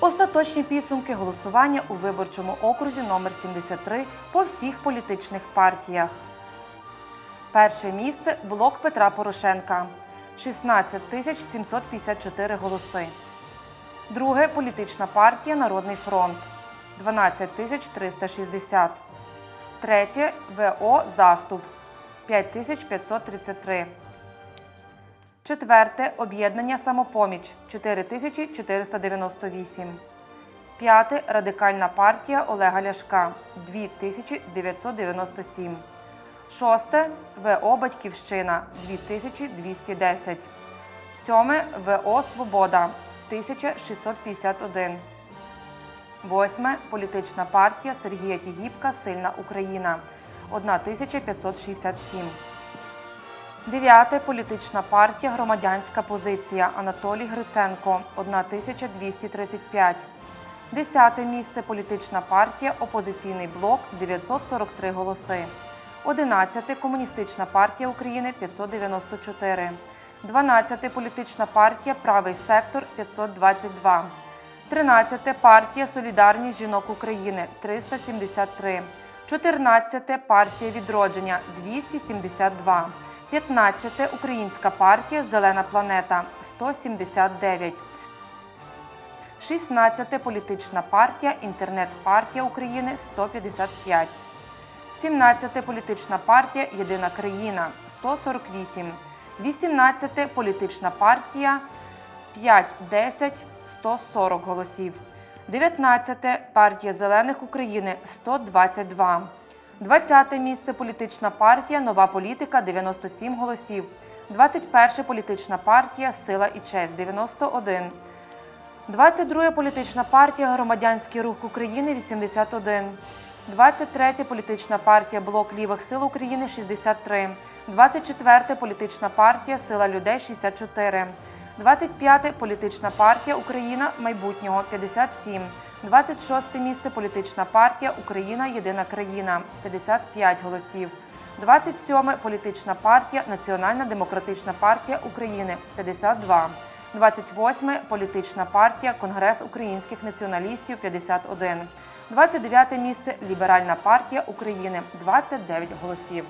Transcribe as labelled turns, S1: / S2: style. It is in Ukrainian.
S1: Остаточні підсумки голосування у виборчому окрузі номер 73 по всіх політичних партіях. Перше місце блок Петра Порошенка 16 тисяч 754 голоси. Друге політична партія Народний фронт 12 тисяч 360. Третє ВО Заступ 5533. Четверте об'єднання Самопоміч 4498. П'яте радикальна партія Олега Ляшка 2997. Шосте ВО Батьківщина 2210. Сьоме ВО Свобода 1651. Восьме політична партія Сергія Тігіпка Сильна Україна 1567. Дев'яте політична партія Громадянська позиція Анатолій Гриценко 1235. Десяте місце політична партія Опозиційний блок 943 голоси. Одинадцяте комуністична партія України 594. Дванадцяте політична партія Правий сектор 522. 13 партія Солідарність жінок України 373. 14 партія Відродження 272. 15 Українська партія Зелена планета 179. 16 політична партія Інтернет партія України 155. 17 політична партія Єдина країна 148. 18 політична партія 5-10 140 голосів. 19 партія Зелених України 122. 20 місце політична партія Нова політика 97 голосів. 21 політична партія Сила і честь 91. 22 політична партія Громадянський рух України 81. 23 політична партія Блок лівих сил України 63. 24 політична партія Сила людей 64. 25 політична партія Україна майбутнього 57. 26 місце політична партія Україна Єдина країна 55 голосів. 27 політична партія Національна демократична партія України 52. 28 політична партія Конгрес українських націоналістів 51. 29 місце Ліберальна партія України 29 голосів.